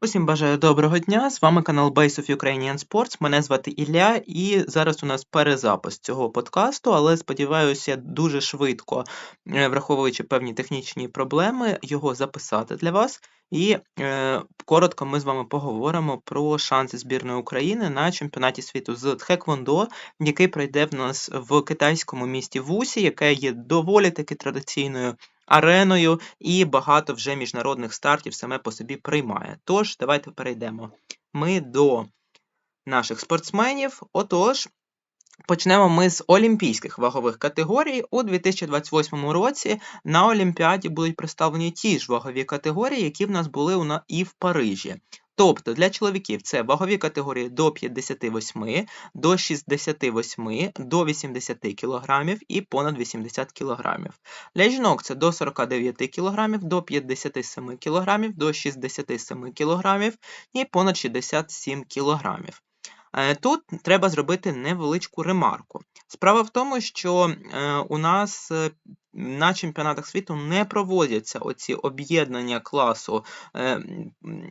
Усім бажаю доброго дня. З вами канал Base of Ukrainian Sports. Мене звати Ілля, і зараз у нас перезапис цього подкасту, але сподіваюся, дуже швидко, е, враховуючи певні технічні проблеми, його записати для вас. І е, коротко ми з вами поговоримо про шанси збірної України на чемпіонаті світу з Тхеквондо, який пройде в нас в китайському місті Вусі, яке є доволі таки традиційною ареною, і багато вже міжнародних стартів саме по собі приймає. Тож, давайте перейдемо ми до наших спортсменів. Отож, почнемо ми з олімпійських вагових категорій. У 2028 році на Олімпіаді будуть представлені ті ж вагові категорії, які в нас були і в Парижі. Тобто для чоловіків це вагові категорії до 58, до 68, до 80 кг і понад 80 кг. Для жінок це до 49 кг, до 57 кг, до 67 кг і понад 67 кг. Е, Тут треба зробити невеличку ремарку. Справа в тому, що е, у нас е, на чемпіонатах світу не проводяться оці об'єднання класу е,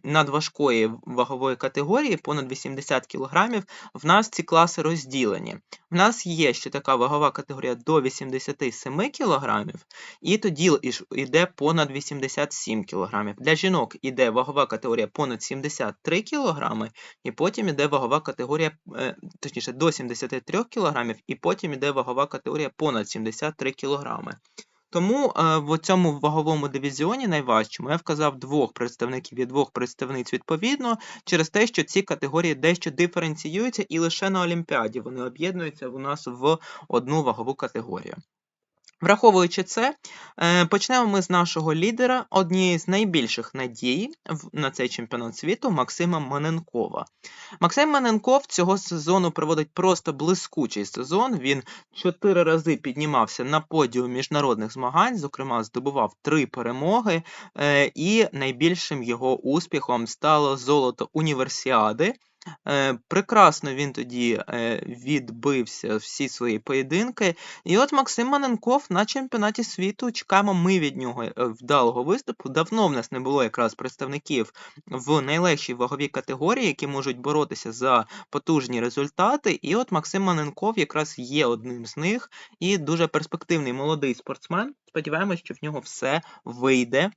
надважкої вагової категорії понад 80 кг. В нас ці класи розділені. В нас є ще така вагова категорія до 87 кг, і тоді йде понад 87 кг. Для жінок іде вагова категорія понад 73 кг, і потім іде вагова категорія, е, точніше, до 73 кг, і потім іде вагова категорія понад 73 кг. Тому е, в цьому ваговому дивізіоні найважчому я вказав двох представників і двох представниць відповідно, через те, що ці категорії дещо диференціюються, і лише на Олімпіаді вони об'єднуються у нас в одну вагову категорію. Враховуючи це, е, почнемо ми з нашого лідера, однієї з найбільших надій на цей чемпіонат світу Максима Маненкова. Максим Маненков цього сезону проводить просто блискучий сезон. Він чотири рази піднімався на подіум міжнародних змагань, зокрема, здобував три перемоги, е, і найбільшим його успіхом стало золото універсіади. Е, Прекрасно він тоді е, відбився всі свої поєдинки. І от Максим Маненков на чемпіонаті світу чекаємо ми від нього е, вдалого виступу. Давно в нас не було якраз представників в найлегшій ваговій категорії, які можуть боротися за потужні результати. І от Максим Маненков якраз є одним з них і дуже перспективний молодий спортсмен. Сподіваємось, що в нього все вийде.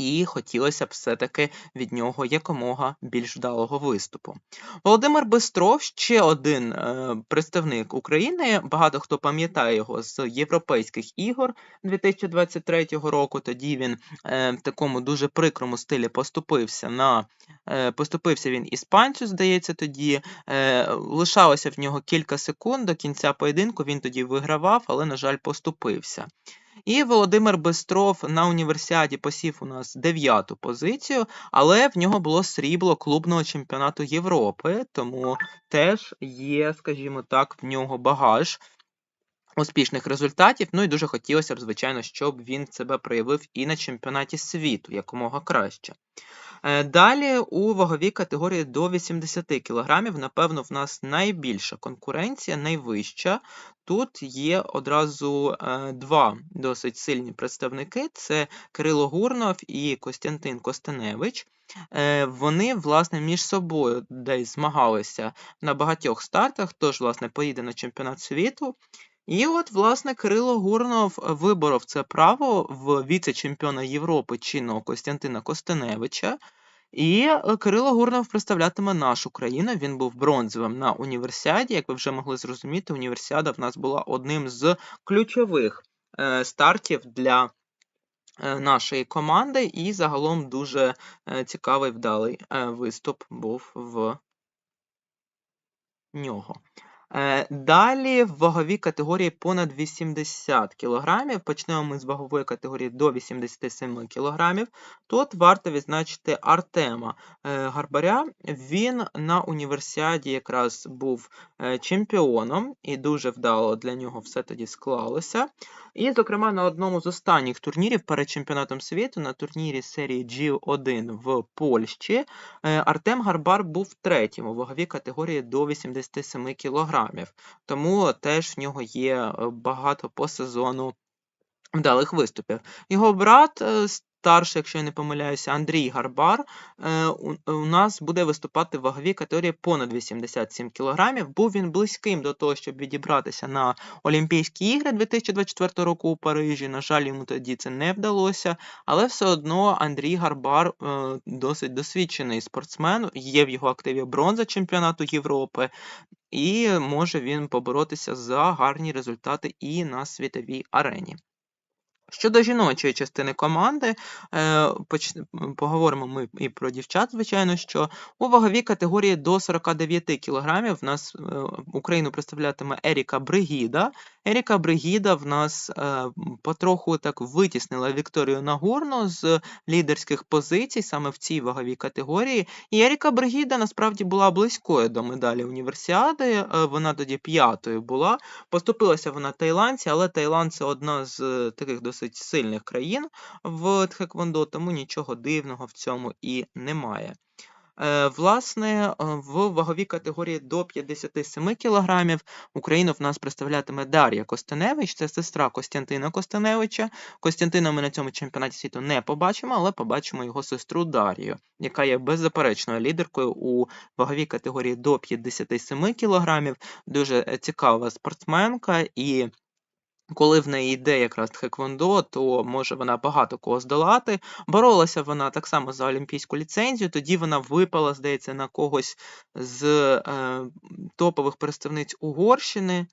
І хотілося б все-таки від нього якомога більш вдалого виступу. Володимир Бистров ще один е, представник України. Багато хто пам'ятає його з Європейських ігор 2023 року. Тоді він е, в такому дуже прикрому стилі поступився на е, поступився він іспанцю, здається, тоді. Е, лишалося в нього кілька секунд до кінця поєдинку. Він тоді вигравав, але, на жаль, поступився. І Володимир Бестров на універсіаді посів у нас дев'яту позицію, але в нього було срібло клубного чемпіонату Європи, тому теж є, скажімо так, в нього багаж успішних результатів. Ну і дуже хотілося б, звичайно, щоб він себе проявив і на чемпіонаті світу якомога краще. Е, Далі у ваговій категорії до 80 кг, напевно, в нас найбільша конкуренція, найвища. Тут є одразу е, два досить сильні представники: це Кирило Гурнов і Костянтин Костеневич. Е, Вони, власне, між собою десь змагалися на багатьох стартах, тож, власне, поїде на чемпіонат світу. І от, власне, Кирило Гурнов виборов це право в віце-чемпіона Європи чинного Костянтина Костеневича. І е, Кирило Гурнов представлятиме нашу країну. Він був бронзовим на універсіаді. Як ви вже могли зрозуміти, універсіада в нас була одним з ключових е, стартів для е, нашої команди, і загалом дуже е, цікавий вдалий е, виступ був в нього. Е, Далі в ваговій категорії понад 80 кг. Почнемо ми з вагової категорії до 87 кг. Тут варто відзначити Артема е, Гарбаря. Він на універсіаді якраз був е, чемпіоном, і дуже вдало для нього все тоді склалося. І, зокрема, на одному з останніх турнірів перед чемпіонатом світу, на турнірі серії G1 в Польщі, Артем Гарбар був третім у ваговій категорії до 87 кг. Тому теж в нього є е, багато по сезону Вдалих виступів. Його брат, е, старший, якщо я не помиляюся, Андрій Гарбар, е, у, нас буде виступати в ваговій категорії понад 87 кг. Був він близьким до того, щоб відібратися на Олімпійські ігри 2024 року у Парижі. На жаль, йому тоді це не вдалося, але все одно Андрій Гарбар досить досвідчений спортсмен. Є в його активі бронза чемпіонату Європи. І може він поборотися за гарні результати і на світовій арені. Щодо жіночої частини команди, е, поговоримо ми і про дівчат, звичайно, що у ваговій категорії до 49 кг в нас е, Україну представлятиме Еріка Бригіда. Еріка Бригіда в нас е, потроху так витіснила Вікторію Нагорну з лідерських позицій саме в цій ваговій категорії. І Еріка Бригіда насправді була близькою до медалі універсіади. Е, вона тоді п'ятою була. Поступилася вона тайландці, але Таїланд це одна з таких досить досить сильних країн в Тхеквондо, тому нічого дивного в цьому і немає. Е, власне, е, в ваговій категорії до 57 кг Україну в нас представлятиме Дар'я Костеневич, це сестра Костянтина Костеневича. Костянтина ми на цьому чемпіонаті світу не побачимо, але побачимо його сестру Дар'ю, яка є беззаперечною лідеркою у ваговій категорії до 57 кг. Дуже е, цікава спортсменка і коли в неї йде якраз тхеквондо, то може вона багато кого здолати. Боролася вона так само за олімпійську ліцензію, тоді вона випала, здається, на когось з е, топових представниць Угорщини.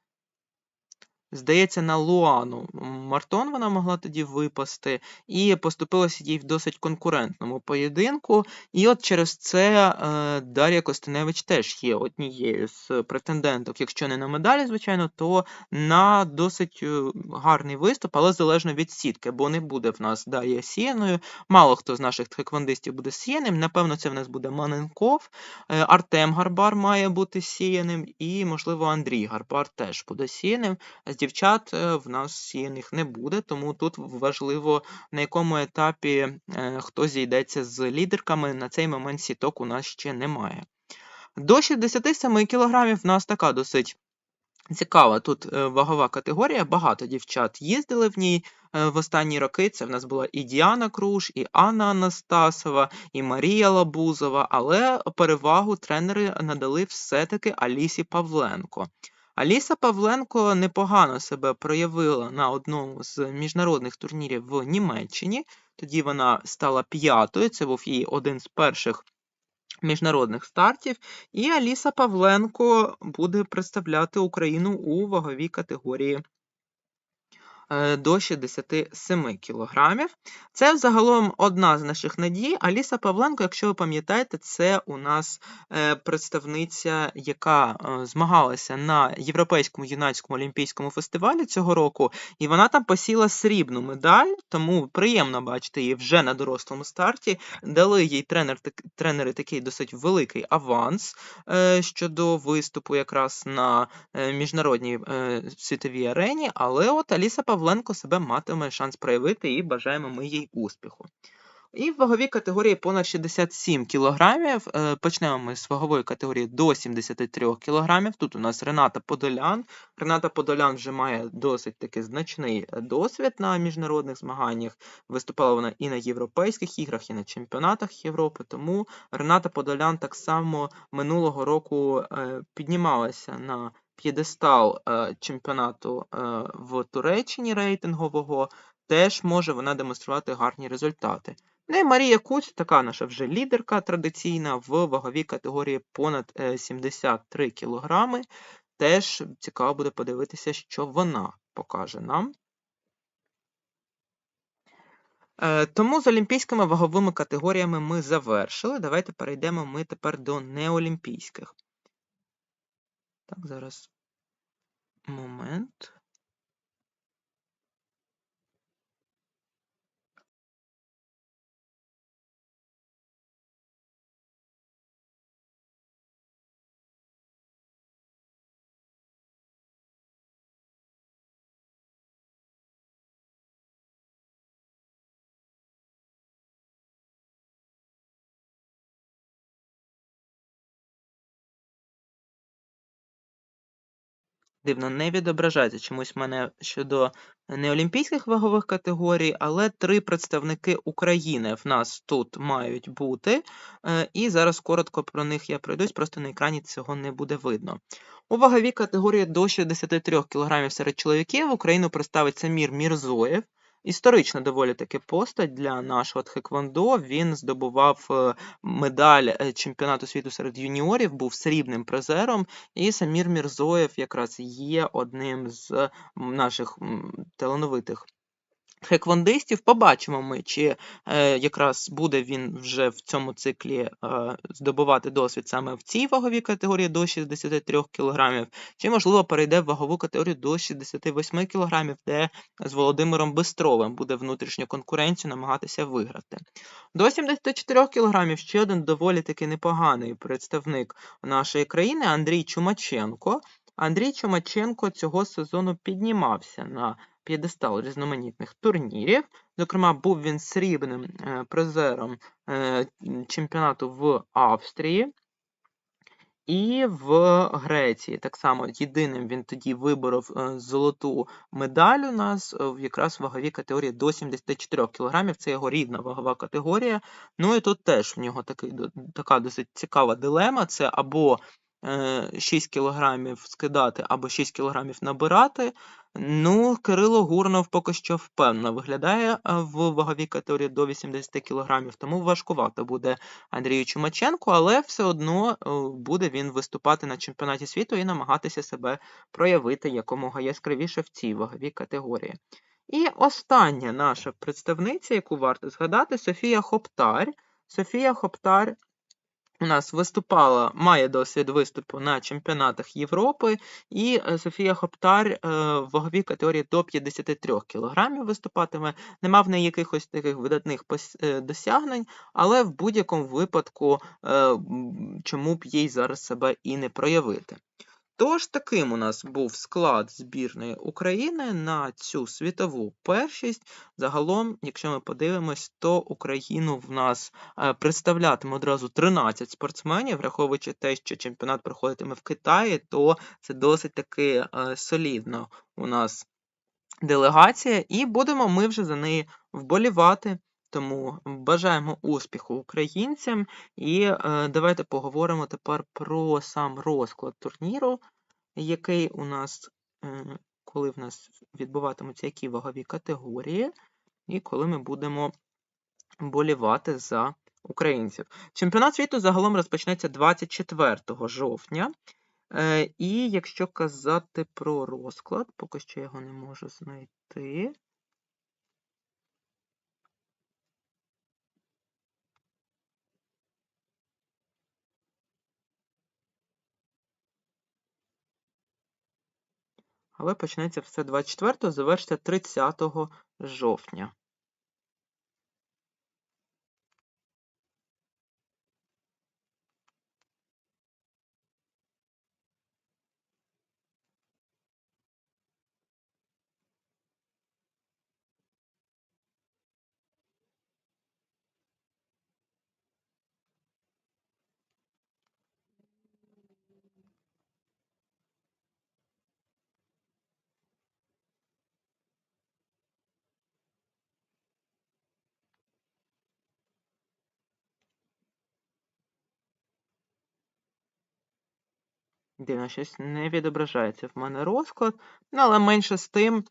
Здається, на Луану Мартон вона могла тоді випасти, і поступилася їй в досить конкурентному поєдинку. І от через це е, Дар'я Костеневич теж є однією з претенденток, якщо не на медалі, звичайно, то на досить е, гарний виступ, але залежно від сітки, бо не буде в нас Дар'я сіяною. Мало хто з наших тхеквондистів буде сіяним. Напевно, це в нас буде Маненков, е, Артем Гарбар має бути сіяним, і, можливо, Андрій Гарбар теж буде сіяним дівчат е, в нас їх не буде, тому тут важливо, на якому етапі е, хто зійдеться з лідерками. На цей момент сіток у нас ще немає. До 67 кг в нас така досить. Цікава тут е, вагова категорія, багато дівчат їздили в ній в останні роки. Це в нас була і Діана Круш, і Анна Анастасова, і Марія Лабузова, але перевагу тренери надали все-таки Алісі Павленко. Аліса Павленко непогано себе проявила на одному з міжнародних турнірів в Німеччині. Тоді вона стала п'ятою, це був її один з перших міжнародних стартів. І Аліса Павленко буде представляти Україну у ваговій категорії до 67 кг. Це загалом одна з наших надій. Аліса Павленко, якщо ви пам'ятаєте, це у нас е, представниця, яка е, змагалася на Європейському юнацькому олімпійському фестивалі цього року, і вона там посіла срібну медаль, тому приємно бачити її вже на дорослому старті. Дали їй тренер, тренери такий досить великий аванс щодо виступу якраз на міжнародній світовій арені, але от Аліса Павленко Павленко себе матиме шанс проявити і бажаємо ми їй успіху. І в ваговій категорії понад 67 кг. Е, почнемо ми з вагової категорії до 73 кг. Тут у нас Рената Подолян. Рената Подолян вже має досить таки значний е, досвід на міжнародних змаганнях. Виступала вона і на європейських іграх, і на чемпіонатах Європи. Тому Рената Подолян так само минулого року е, піднімалася на п'єдестал е, чемпіонату е, в Туреччині рейтингового, теж може вона демонструвати гарні результати. Ну і Марія Куць, така наша вже лідерка традиційна в ваговій категорії понад 73 е, кг. Теж цікаво буде подивитися, що вона покаже нам. Тому з олімпійськими ваговими категоріями ми завершили. Давайте перейдемо ми тепер до неолімпійських. Так, зараз момент. Дивно, не відображається чомусь мене щодо неолімпійських вагових категорій, але три представники України в нас тут мають бути. Е, І зараз коротко про них я пройдусь, просто на екрані цього не буде видно. У ваговій категорії до 63 кг серед чоловіків в Україну представить Самір Мірзоєв. Історична доволі таки постать для нашого тхеквондо. Він здобував е, медаль е, чемпіонату світу серед юніорів, був срібним призером, і Самір Мірзоєв якраз є одним з наших талановитих Хеквондистів побачимо ми, чи е, якраз буде він вже в цьому циклі е, здобувати досвід саме в цій ваговій категорії до 63 кг, чи, можливо, перейде в вагову категорію до 68 кг, де з Володимиром Бистровим буде внутрішню конкуренцію намагатися виграти. До 74 кг ще один доволі таки непоганий представник нашої країни Андрій Чумаченко. Андрій Чумаченко цього сезону піднімався на п'єдестал різноманітних турнірів. Зокрема, був він срібним е, призером е, чемпіонату в Австрії. І в Греції так само єдиним він тоді виборов е, золоту медаль у нас якраз в ваговій категорії до 74 кг. Це його рідна вагова категорія. Ну і тут теж в нього такий, така досить цікава дилема: це або 6 кілограмів скидати або 6 кілограмів набирати. Ну, Кирило Гурнов поки що впевнено виглядає в ваговій категорії до 80 кг, тому важкувато буде Андрію Чумаченку, але все одно е, буде він виступати на чемпіонаті світу і намагатися себе проявити якомога яскравіше в цій ваговій категорії. І остання наша представниця, яку варто згадати, Софія Хоптар. Софія Хоптар у нас виступала, має досвід виступу на чемпіонатах Європи, і е, Софія Хоптар е, в ваговій категорії до 53 кг виступатиме. Нема в неї якихось таких видатних е, досягнень, але в будь-якому випадку, чому б їй зараз себе і не проявити. Тож таким у нас був склад збірної України на цю світову першість. Загалом, якщо ми подивимось, то Україну в нас е, представлятиме одразу 13 спортсменів, враховуючи те, що чемпіонат проходитиме в Китаї, то це досить таки е, солідно у нас делегація, і будемо ми вже за неї вболівати. Тому бажаємо успіху українцям, і е, давайте поговоримо тепер про сам розклад турніру, який у нас, е, коли в нас відбуватимуться які вагові категорії, і коли ми будемо болівати за українців. Чемпіонат світу загалом розпочнеться 24 жовтня. Е, і якщо казати про розклад, поки що його не можу знайти. Але почнеться все 24-го, завершиться 30 жовтня. Дивно, щось не відображається в мене розклад. Ну, але менше з тим,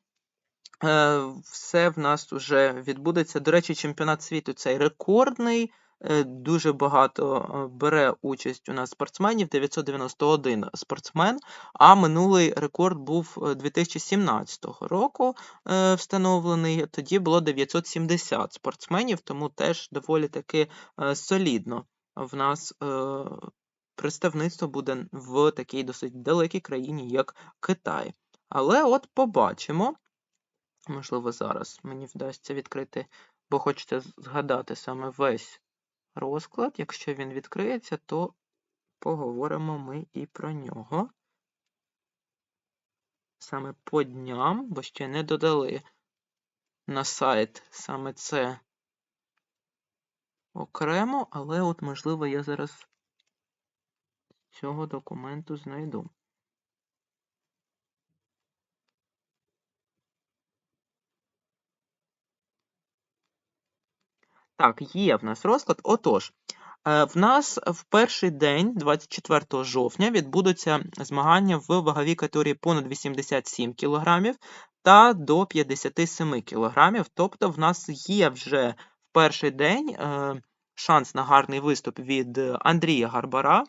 е, все в нас вже відбудеться. До речі, чемпіонат світу цей рекордний. Е, дуже багато е, бере участь у нас спортсменів, 991 спортсмен, а минулий рекорд був 2017 року встановлений. Тоді було 970 спортсменів, тому теж доволі таки солідно в нас представництво буде в такій досить далекій країні, як Китай. Але от побачимо. Можливо, зараз мені вдасться відкрити, бо хочеться згадати саме весь розклад. Якщо він відкриється, то поговоримо ми і про нього. Саме по дням, бо ще не додали на сайт саме це окремо, але от, можливо, я зараз цього документу знайду. Так, є в нас розклад. Отож, е, в нас в перший день, 24 жовтня, відбудуться змагання в ваговій категорії понад 87 кг та до 57 кг. Тобто, в нас є вже в перший день е, шанс на гарний виступ від Андрія Гарбара.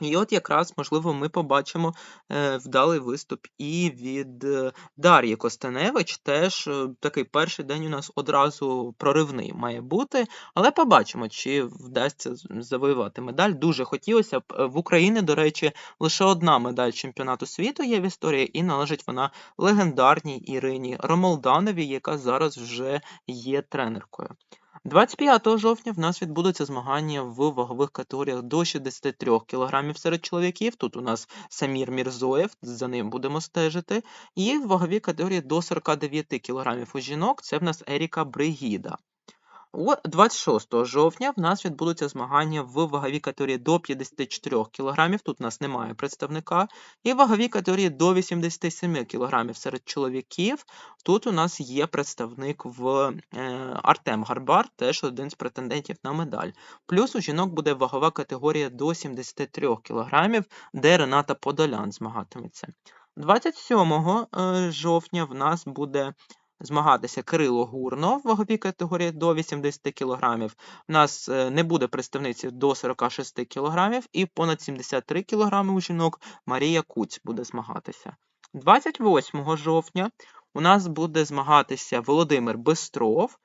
І от якраз, можливо, ми побачимо е, вдалий виступ і від е, Дар'ї Костеневич. Теж е, такий перший день у нас одразу проривний має бути, але побачимо, чи вдасться завоювати медаль. Дуже хотілося б. В Україні, до речі, лише одна медаль чемпіонату світу є в історії, і належить вона легендарній Ірині Ромолдановій, яка зараз вже є тренеркою. 25 жовтня в нас відбудуться змагання в вагових категоріях до 63 кг серед чоловіків. Тут у нас Самір Мірзоєв, за ним будемо стежити. І в ваговій категорії до 49 кг у жінок це в нас Еріка Бригіда. 26 жовтня в нас відбудуться змагання в ваговій категорії до 54 кг, тут у нас немає представника, і в ваговій категорії до 87 кг серед чоловіків. Тут у нас є представник в е, Артем Гарбар, теж один з претендентів на медаль. Плюс у жінок буде вагова категорія до 73 кг, де Рената Подолян змагатиметься. 27 е, жовтня в нас буде змагатися Кирило Гурно в ваговій категорії до 80 кг. У нас е, не буде представниці до 46 кг і понад 73 кг у жінок Марія Куць буде змагатися. 28 жовтня у нас буде змагатися Володимир Бистров.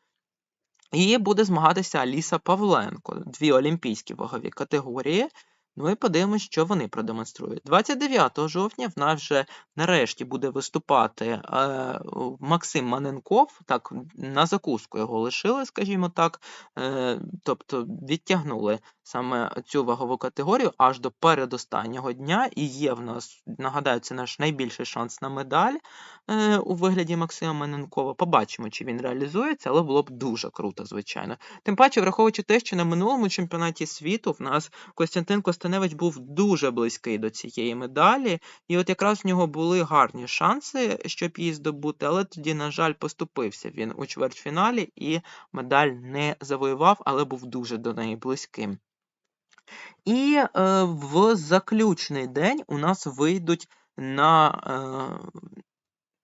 І буде змагатися Аліса Павленко, дві олімпійські вагові категорії. Ну і подивимось, що вони продемонструють. 29 жовтня в нас вже нарешті буде виступати е, Максим Маненков. Так, на закуску його лишили, скажімо так. Е, тобто відтягнули саме цю вагову категорію аж до передостаннього дня. І є в нас, нагадаю, це наш найбільший шанс на медаль е, у вигляді Максима Маненкова. Побачимо, чи він реалізується, але було б дуже круто, звичайно. Тим паче, враховуючи те, що на минулому чемпіонаті світу в нас Костянтин Костяневич був дуже близький до цієї медалі, і от якраз в нього були гарні шанси, щоб її здобути, але тоді, на жаль, поступився він у чвертьфіналі і медаль не завоював, але був дуже до неї близьким. І е, в заключний день у нас вийдуть на е,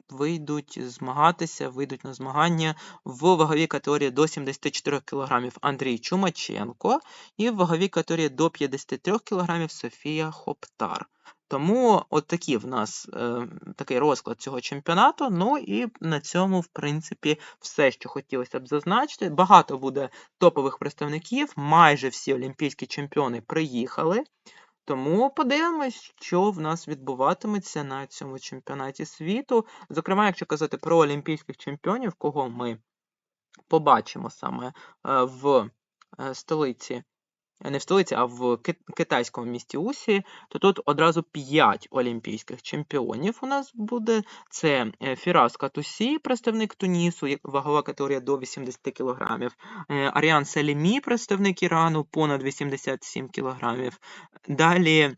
вийдуть змагатися, вийдуть на змагання в ваговій категорії до 74 кг Андрій Чумаченко і в ваговій категорії до 53 кг Софія Хоптар. Тому от такі в нас е, такий розклад цього чемпіонату. Ну і на цьому, в принципі, все, що хотілося б зазначити. Багато буде топових представників, майже всі олімпійські чемпіони приїхали. Тому подивимось, що в нас відбуватиметься на цьому чемпіонаті світу. Зокрема, якщо казати про олімпійських чемпіонів, кого ми побачимо саме е, в е, столиці не в столиці, а в китайському місті Усі, то тут одразу 5 олімпійських чемпіонів у нас буде. Це е, Фірас Катусі, представник Тунісу, вагова категорія до 80 кг. Е, Аріан Селімі, представник Ірану, понад 87 кг. Далі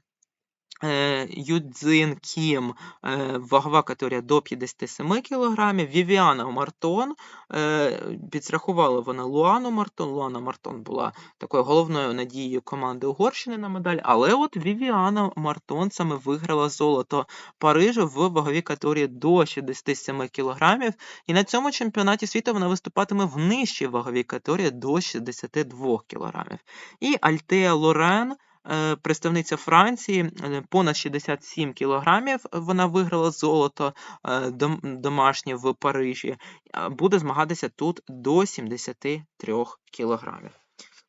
Юдзин Кім, е, вагова категорія до 57 кг. Вівіана Мартон. Е, підрахувала вона Луану Мартон. Луана Мартон була такою головною надією команди Угорщини на медаль. Але от Вівіана Мартон саме виграла золото Парижу в ваговій категорії до 67 кг. І на цьому чемпіонаті світу вона виступатиме в нижчій ваговій категорії до 62 кг. І Альтея Лорен. Е, представниця Франції, е, понад 67 кілограмів вона виграла золото е, домашнє в Парижі, буде змагатися тут до 73 кілограмів.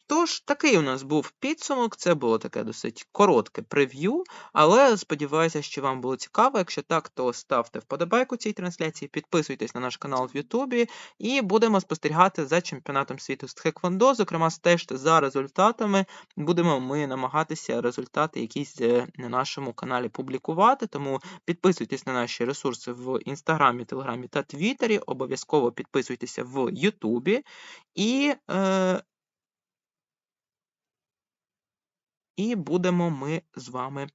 Тож, такий у нас був підсумок, це було таке досить коротке прев'ю, але сподіваюся, що вам було цікаво. Якщо так, то ставте вподобайку цій трансляції, підписуйтесь на наш канал в Ютубі і будемо спостерігати за чемпіонатом світу з Тхеквондо. Зокрема, стежте за результатами. Будемо ми намагатися результати якісь е, на нашому каналі публікувати. Тому підписуйтесь на наші ресурси в Інстаграмі, Телеграмі та Твіттері. Обов'язково підписуйтеся в Ютубі. І е, і будемо ми з вами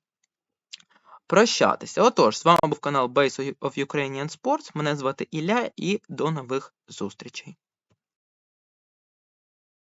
прощатися. Отож, з вами був канал Base of Ukrainian Sports. Мене звати Ілля і до нових зустрічей.